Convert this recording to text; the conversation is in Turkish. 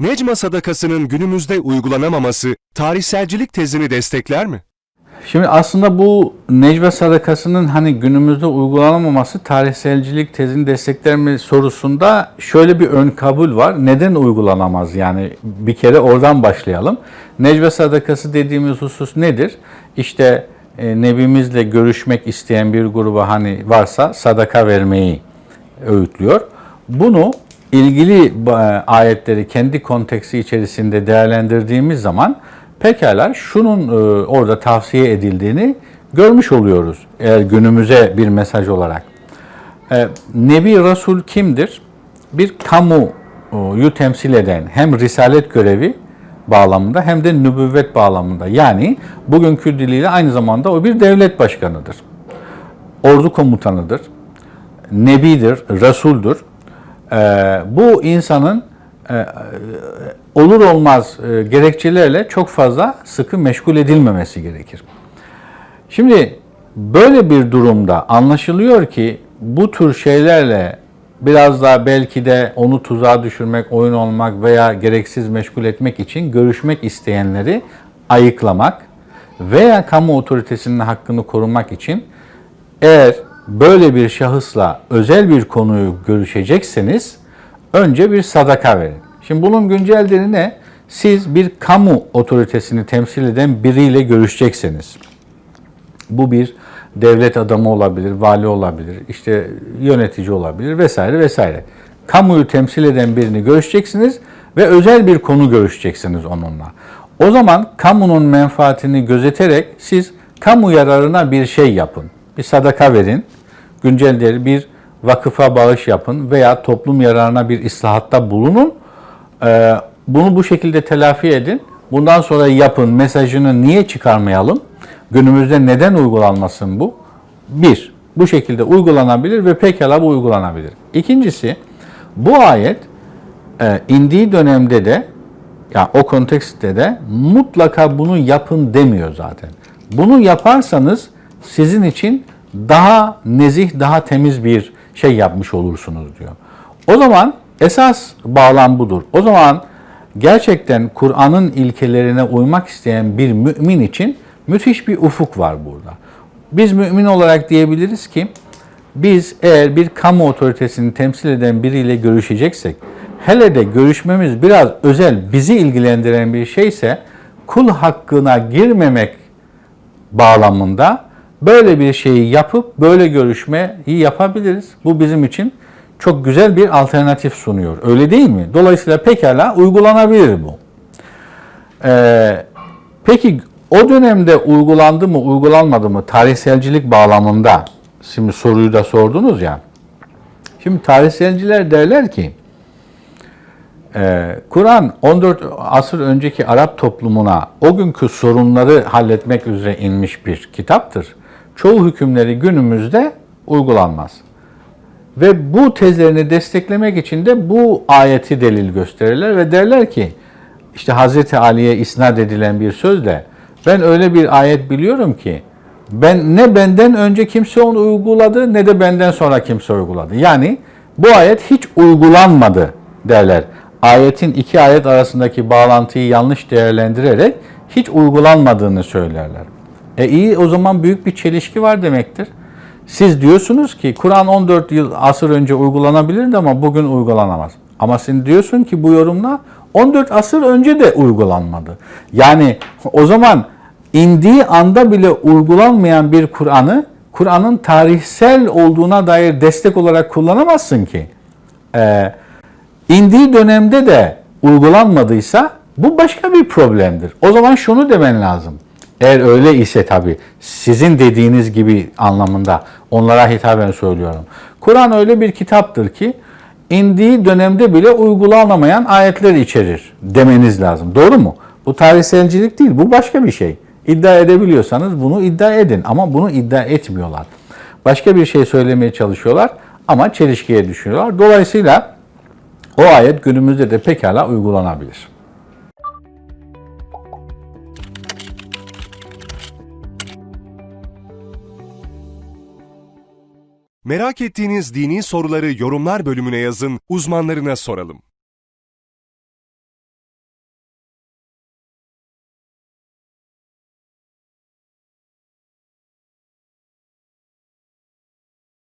Necma sadakasının günümüzde uygulanamaması tarihselcilik tezini destekler mi? Şimdi aslında bu Necva sadakasının hani günümüzde uygulanamaması tarihselcilik tezini destekler mi sorusunda şöyle bir ön kabul var. Neden uygulanamaz? Yani bir kere oradan başlayalım. Necva sadakası dediğimiz husus nedir? İşte e, Nebimizle görüşmek isteyen bir gruba hani varsa sadaka vermeyi öğütlüyor. Bunu ilgili e, ayetleri kendi konteksi içerisinde değerlendirdiğimiz zaman pekala şunun e, orada tavsiye edildiğini görmüş oluyoruz. Eğer günümüze bir mesaj olarak. E, Nebi Resul kimdir? Bir kamuyu temsil eden hem risalet görevi bağlamında hem de nübüvvet bağlamında. Yani bugünkü diliyle aynı zamanda o bir devlet başkanıdır. Ordu komutanıdır. Nebidir, Resul'dur. Ee, bu insanın e, olur olmaz e, gerekçelerle çok fazla sıkı meşgul edilmemesi gerekir. Şimdi böyle bir durumda anlaşılıyor ki bu tür şeylerle biraz daha belki de onu tuzağa düşürmek, oyun olmak veya gereksiz meşgul etmek için görüşmek isteyenleri ayıklamak veya kamu otoritesinin hakkını korumak için eğer böyle bir şahısla özel bir konuyu görüşecekseniz önce bir sadaka verin. Şimdi bunun güncel dili ne? Siz bir kamu otoritesini temsil eden biriyle görüşecekseniz. Bu bir devlet adamı olabilir, vali olabilir, işte yönetici olabilir vesaire vesaire. Kamuyu temsil eden birini görüşeceksiniz ve özel bir konu görüşeceksiniz onunla. O zaman kamunun menfaatini gözeterek siz kamu yararına bir şey yapın. Bir sadaka verin, güncel değeri bir vakıfa bağış yapın veya toplum yararına bir islahatta bulunun. Ee, bunu bu şekilde telafi edin. Bundan sonra yapın mesajını niye çıkarmayalım? Günümüzde neden uygulanmasın bu? Bir, bu şekilde uygulanabilir ve pekala bu uygulanabilir. İkincisi, bu ayet e, indiği dönemde de ya o kontekste de mutlaka bunu yapın demiyor zaten. Bunu yaparsanız sizin için daha nezih, daha temiz bir şey yapmış olursunuz diyor. O zaman esas bağlam budur. O zaman gerçekten Kur'an'ın ilkelerine uymak isteyen bir mümin için müthiş bir ufuk var burada. Biz mümin olarak diyebiliriz ki biz eğer bir kamu otoritesini temsil eden biriyle görüşeceksek, hele de görüşmemiz biraz özel, bizi ilgilendiren bir şeyse kul hakkına girmemek bağlamında böyle bir şeyi yapıp böyle görüşmeyi yapabiliriz. Bu bizim için çok güzel bir alternatif sunuyor. Öyle değil mi? Dolayısıyla pekala uygulanabilir bu. Ee, peki o dönemde uygulandı mı, uygulanmadı mı tarihselcilik bağlamında? Şimdi soruyu da sordunuz ya. Şimdi tarihselciler derler ki e, Kur'an 14 asır önceki Arap toplumuna o günkü sorunları halletmek üzere inmiş bir kitaptır. Çoğu hükümleri günümüzde uygulanmaz. Ve bu tezlerini desteklemek için de bu ayeti delil gösterirler ve derler ki işte Hazreti Ali'ye isnat edilen bir sözle ben öyle bir ayet biliyorum ki ben ne benden önce kimse onu uyguladı ne de benden sonra kimse uyguladı. Yani bu ayet hiç uygulanmadı derler. Ayetin iki ayet arasındaki bağlantıyı yanlış değerlendirerek hiç uygulanmadığını söylerler. E iyi o zaman büyük bir çelişki var demektir. Siz diyorsunuz ki Kur'an 14 yıl asır önce uygulanabilirdi ama bugün uygulanamaz. Ama sen diyorsun ki bu yorumla 14 asır önce de uygulanmadı. Yani o zaman indiği anda bile uygulanmayan bir Kur'an'ı Kur'an'ın tarihsel olduğuna dair destek olarak kullanamazsın ki. Ee, indiği dönemde de uygulanmadıysa bu başka bir problemdir. O zaman şunu demen lazım. Eğer öyle ise tabi sizin dediğiniz gibi anlamında onlara hitaben söylüyorum. Kur'an öyle bir kitaptır ki indiği dönemde bile uygulanamayan ayetler içerir demeniz lazım. Doğru mu? Bu tarihselcilik değil, bu başka bir şey. İddia edebiliyorsanız bunu iddia edin ama bunu iddia etmiyorlar. Başka bir şey söylemeye çalışıyorlar ama çelişkiye düşüyorlar. Dolayısıyla o ayet günümüzde de pekala uygulanabilir. Merak ettiğiniz dini soruları yorumlar bölümüne yazın, uzmanlarına soralım.